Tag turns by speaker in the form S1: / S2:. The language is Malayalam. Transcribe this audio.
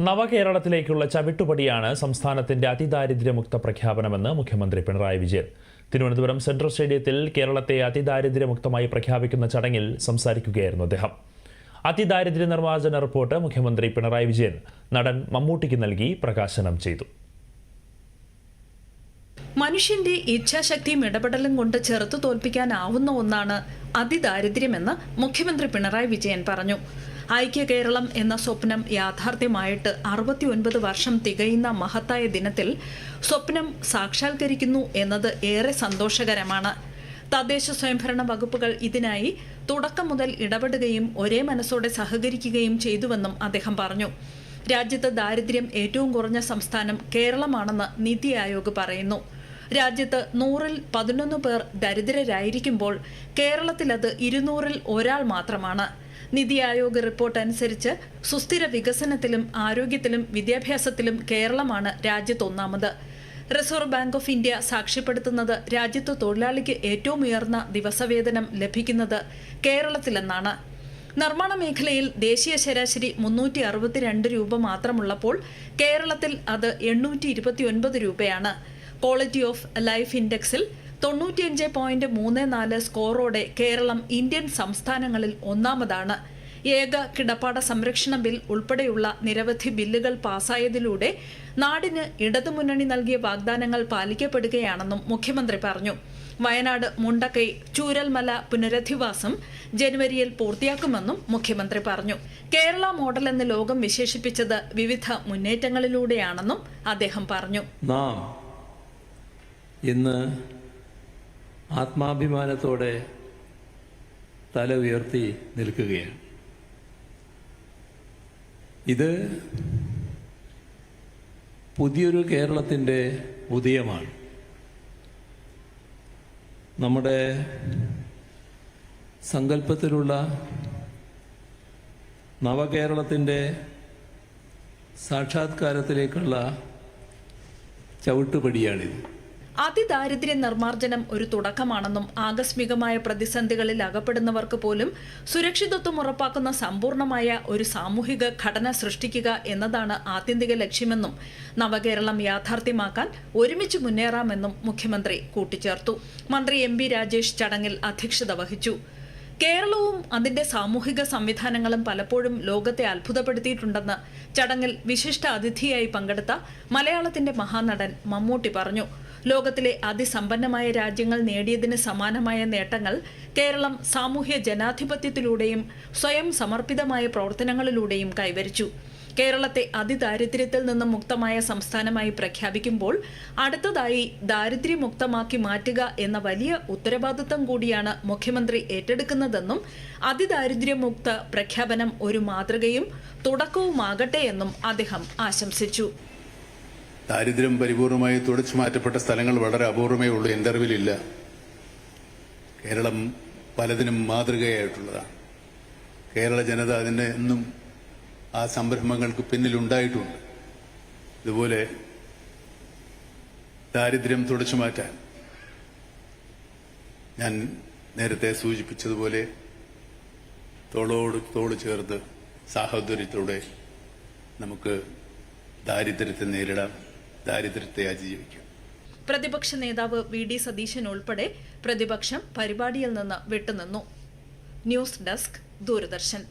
S1: നവകേരളത്തിലേക്കുള്ള ചവിട്ടുപടിയാണ് സംസ്ഥാനത്തിന്റെ അതിദാരിദ്ര്യമുക്ത പ്രഖ്യാപനമെന്ന് മുഖ്യമന്ത്രി പിണറായി വിജയൻ. തിരുവനന്തപുരം സെൻട്രൽ സ്റ്റേഡിയത്തിൽ കേരളത്തെ അതിദാരിദ്ര്യമുക്തമായി പ്രഖ്യാപിക്കുന്ന ചടങ്ങിൽ സംസാരിക്കുകയായിരുന്നു അദ്ദേഹം. അതിദാരിദ്ര്യ നിർമ്മാർജന റിപ്പോർട്ട് മുഖ്യമന്ത്രി പിണറായി വിജയൻ നടൻ മമ്മൂട്ടിക്ക് നൽകി പ്രകാശനം ചെയ്തു.
S2: മനുഷ്യന്റെ ഇച്ഛാശക്തിയും ഇടപെടലും കൊണ്ട് ചെറുത്തു തോൽപ്പിക്കാനാവുന്ന ഒന്നാണ് അതിദാരിദ്ര്യമെന്ന് മുഖ്യമന്ത്രി പിണറായി വിജയൻ പറഞ്ഞു. ഐക്യ കേരളം എന്ന സ്വപ്നം യാഥാർത്ഥ്യമായിട്ട് അറുപത്തിയൊൻപത് വർഷം തികയുന്ന മഹത്തായ ദിനത്തിൽ സ്വപ്നം സാക്ഷാത്കരിക്കുന്നു എന്നത് ഏറെ സന്തോഷകരമാണ്. തദ്ദേശ സ്വയംഭരണ വകുപ്പുകൾ ഇതിനായി തുടക്കം മുതൽ ഇടപെടുകയും ഒരേ മനസ്സോടെ സഹകരിക്കുകയും ചെയ്തുവെന്നും അദ്ദേഹം പറഞ്ഞു. രാജ്യത്ത് ദാരിദ്ര്യം ഏറ്റവും കുറഞ്ഞ സംസ്ഥാനം കേരളമാണെന്ന് നീതി ആയോഗ് പറയുന്നു. രാജ്യത്ത് നൂറിൽ പതിനൊന്ന് പേർ ദരിദ്രരായിരിക്കുമ്പോൾ കേരളത്തിലത് ഇരുന്നൂറിൽ ഒരാൾ മാത്രമാണ്. നിതി ആയോഗ് റിപ്പോർട്ട് അനുസരിച്ച് സുസ്ഥിര വികസനത്തിലും ആരോഗ്യത്തിലും വിദ്യാഭ്യാസത്തിലും കേരളമാണ് രാജ്യത്ത് ഒന്നാമത്. റിസർവ് ബാങ്ക് ഓഫ് ഇന്ത്യ സാക്ഷ്യപ്പെടുത്തുന്നത് രാജ്യത്ത് തൊഴിലാളിക്ക് ഏറ്റവും ഉയർന്ന ദിവസവേതനം ലഭിക്കുന്നത് കേരളത്തിലെന്നാണ്. നിർമ്മാണ മേഖലയിൽ ദേശീയ ശരാശരി മുന്നൂറ്റി അറുപത്തിരണ്ട് രൂപ മാത്രമുള്ളപ്പോൾ കേരളത്തിൽ അത് എണ്ണൂറ്റി ഇരുപത്തിയൊൻപത് രൂപയാണ് ക്വാളിറ്റി ഓഫ് ലൈഫ് ഇൻഡെക്സിൽ തൊണ്ണൂറ്റിയഞ്ച് പോയിന്റ് മൂന്ന് നാല് സ്കോറോടെ കേരളം ഇന്ത്യൻ സംസ്ഥാനങ്ങളിൽ ഒന്നാമതാണ്. ഏക കിടപ്പാട സംരക്ഷണ ബിൽ ഉൾപ്പെടെയുള്ള നിരവധി ബില്ലുകൾ പാസായതിലൂടെ നാടിന് ഇടതുമുന്നണി നൽകിയ വാഗ്ദാനങ്ങൾ പാലിക്കപ്പെടുകയാണെന്നും മുഖ്യമന്ത്രി പറഞ്ഞു. വയനാട് മുണ്ടക്കൈ ചൂരൽമല പുനരധിവാസം ജനുവരിയിൽ പൂർത്തിയാക്കുമെന്നും മുഖ്യമന്ത്രി പറഞ്ഞു. കേരള മോഡൽ എന്ന് ലോകം വിശേഷിപ്പിച്ചത് വിവിധ മുന്നേറ്റങ്ങളിലൂടെയാണെന്നും അദ്ദേഹം പറഞ്ഞു.
S3: നാം ഇന്ന് ആത്മാഭിമാനത്തോടെ തല ഉയർത്തി നിൽക്കുകയാണ്. ഇത് പുതിയൊരു കേരളത്തിന്റെ ഉദയമാണ്. നമ്മുടെ സങ്കല്പത്തിലുള്ള നവകേരളത്തിന്റെ സാക്ഷാത്കാരത്തിലേക്കുള്ള ചവിട്ടുപടിയാണിത്.
S2: അതിദാരിദ്ര്യ നിർമ്മാർജനം ഒരു തുടക്കമാണെന്നും ആകസ്മികമായ പ്രതിസന്ധികളിൽ അകപ്പെടുന്നവർക്ക് പോലും സുരക്ഷിതത്വം ഉറപ്പാക്കുന്ന സമ്പൂർണമായ ഒരു സാമൂഹിക ഘടന സൃഷ്ടിക്കുക എന്നതാണ് ആത്യന്തിക ലക്ഷ്യമെന്നും നവകേരളം യാഥാർത്ഥ്യമാക്കാൻ ഒരുമിച്ച് മുന്നേറാമെന്നും മുഖ്യമന്ത്രി കൂട്ടിച്ചേർത്തു. മന്ത്രി എം രാജേഷ് ചടങ്ങിൽ അധ്യക്ഷത വഹിച്ചു. കേരളവും അതിന്റെ സാമൂഹിക സംവിധാനങ്ങളും പലപ്പോഴും ലോകത്തെ അത്ഭുതപ്പെടുത്തിയിട്ടുണ്ടെന്ന് ചടങ്ങിൽ വിശിഷ്ട അതിഥിയായി പങ്കെടുത്ത മലയാളത്തിന്റെ മഹാനടൻ മമ്മൂട്ടി പറഞ്ഞു. ലോകത്തിലെ അതിസമ്പന്നമായ രാജ്യങ്ങൾ നേടിയതിന് സമാനമായ നേട്ടങ്ങൾ കേരളം സാമൂഹ്യ ജനാധിപത്യത്തിലൂടെയും സ്വയം സമർപ്പിതമായ പ്രവർത്തനങ്ങളിലൂടെയും കൈവരിച്ചു. കേരളത്തെ അതിദാരിദ്ര്യത്തിൽ നിന്നും മുക്തമായ സംസ്ഥാനമായി പ്രഖ്യാപിക്കുമ്പോൾ അടുത്തതായി ദാരിദ്ര്യമുക്തമാക്കി മാറ്റുക എന്ന വലിയ ഉത്തരവാദിത്തം കൂടിയാണ് മുഖ്യമന്ത്രി ഏറ്റെടുക്കുന്നതെന്നും അതിദാരിദ്ര്യമുക്ത പ്രഖ്യാപനം ഒരു മാതൃകയും തുടക്കവുമാകട്ടെ എന്നും അദ്ദേഹം ആശംസിച്ചു.
S4: ദാരിദ്ര്യം പരിപൂർണമായി തുടച്ചു മാറ്റപ്പെട്ട സ്ഥലങ്ങൾ വളരെ അപൂർവമേ ഉള്ളൂ. എന്റെ അറിവിലില്ല കേരളം പലതിനും മാതൃകയായിട്ടുള്ളതാണ്. കേരള ജനത അതിനെ എന്നും ആ സംരംഭങ്ങൾക്ക് പിന്നിലുണ്ടായിട്ടുണ്ട്. ഇതുപോലെ ദാരിദ്ര്യം തുടച്ചു മാറ്റാൻ ഞാൻ നേരത്തെ സൂചിപ്പിച്ചതുപോലെ തോളോട് തോൾ ചേർത്ത് സാഹോദര്യത്തോടെ നമുക്ക് ദാരിദ്ര്യത്തെ നേരിടാം. ദാരിദ്ര്യത്തെ അതിജീവിക്കും.
S2: പ്രതിപക്ഷ നേതാവ് വി ഡി സതീശൻ ഉൾപ്പെടെ പ്രതിപക്ഷം പരിപാടിയിൽ നിന്ന് വിട്ടുനിന്നു. News desk Doordarshan.